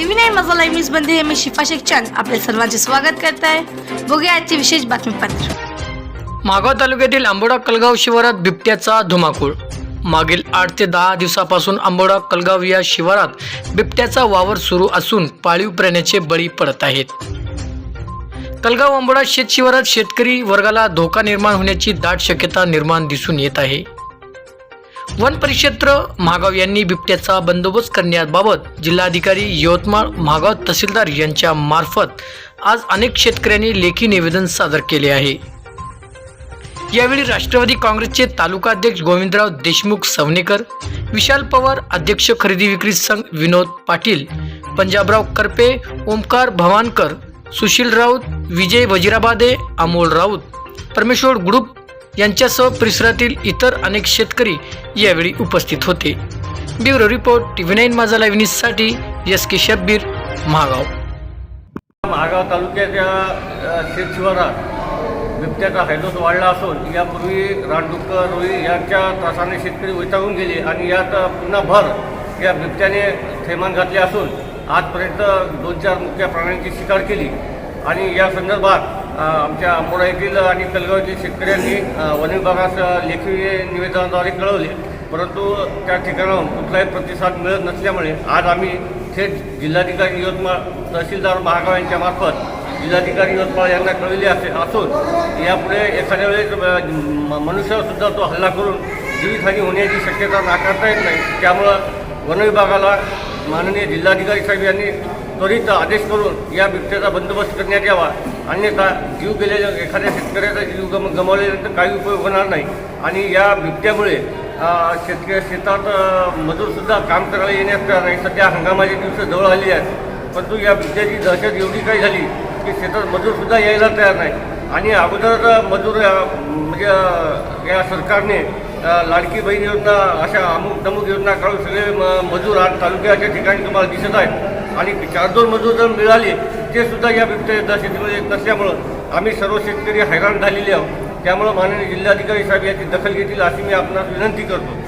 TV nine माझा live न्यूजमध्ये मी शिफा शेखचंद आपल्या सर्वांचे स्वागत करत आहे बघूया आजचे विशेष बातमीपत्र. मागाव तालुक्यातील आंबोडा कलगाव शिवारात बिबट्याचा धुमाकूळ. मागील आठ ते दहा दिवसापासून आंबोडा कलगाव या शिवारात बिबट्याचा वावर सुरू असून पाळीव प्राण्याचे बळी पडत आहेत. कलगाव आंबोडा शेत शिवारात शेतकरी वर्गाला धोका निर्माण होण्याची दाट शक्यता निर्माण दिसून येत आहे. वन परिक्षेत्र महागाव यांनी बिबट्याचा बंदोबस्त करण्याबाबत जिल्हाधिकारी यवतमाळ महागाव तहसीलदार यांच्या मार्फत आज अनेक शेतकऱ्यांनी लेखी निवेदन सादर केले आहे. यावेळी राष्ट्रवादी काँग्रेसचे तालुकाध्यक्ष गोविंदराव देशमुख सवनेकर विशाल पवार अध्यक्ष खरेदी विक्री संघ विनोद पाटील पंजाबराव करपे ओमकार भवानकर सुशील राऊत विजय वजिराबादे अमोल राऊत परमेश्वर ग्रुप यांच्यासह परिसरातील इतर अनेक शेतकरी यावेळी उपस्थित होते. ब्युरो रिपोर्ट टीव्ही नाईन माझा लाईव्ह न्यूजसाठी एस के शब्बीर महागाव. महागाव तालुक्याच्या शेतशिवारात बिबट्याचा हैदोस वाढला असून यापूर्वी रानडुक्कर रोळी यांच्या त्रासाने शेतकरी वैतागून गेले आणि यात पुन्हा भर या बिबट्याने थैमान घातले असून आजपर्यंत दोन चार मुख्य प्राण्यांची शिकार केली. आणि या संदर्भात आमच्या आंबोडा येथील आणि कलगाव शेतकऱ्यांनी वन विभागास लेखी निवेदनाद्वारे कळवले. परंतु त्या ठिकाणाहून कुठलाही प्रतिसाद मिळत नसल्यामुळे आज आम्ही थेट जिल्हाधिकारी यवतमाळ तहसीलदार महागाव यांच्या मार्फत जिल्हाधिकारी यवतमाळ यांना कळविले असे असून यापुढे एखाद्या वेळेस अ, म- तो हल्ला करून जीवितहानी होण्याची शक्यता नाकारता येत नाही. त्यामुळं वनविभागाला माननीय जिल्हाधिकारी साहेब यांनी त्वरित आदेश करून या बिबट्याचा बंदोबस्त करण्यात यावा. अन्यथा जीव गेलेल्या एखाद्या शेतकऱ्याचा जीव गम गमावल्यानंतर काही उपयोग होणार नाही. आणि या बिबट्यामुळे शेतकऱ्या शेतकरी शेतात मजूरसुद्धा काम करायला येण्यास तयार नाही. सध्या हंगामाचे दिवस जवळ आलेली आहेत. परंतु या बिबट्याची दहशत एवढी काही झाली की शेतात मजूरसुद्धा यायला तयार नाही. आणि अगोदर मजूर म्हणजे या सरकारने लाडकी बहीण योजना अशा अमुक तमुक योजना काढून सगळे मजूर आज तालुक्याच्या ठिकाणी तुम्हाला दिसत आहेत. आणि चार दोन मजूर जर मिळाले ते सुद्धा या बिबट्या शेतीमध्ये येत नसल्यामुळं आम्ही सर्व शेतकरी हैराण झालेले आहोत. त्यामुळं माननीय जिल्हाधिकारी साहेब याची दखल घेतील अशी मी आपणास विनंती करतो.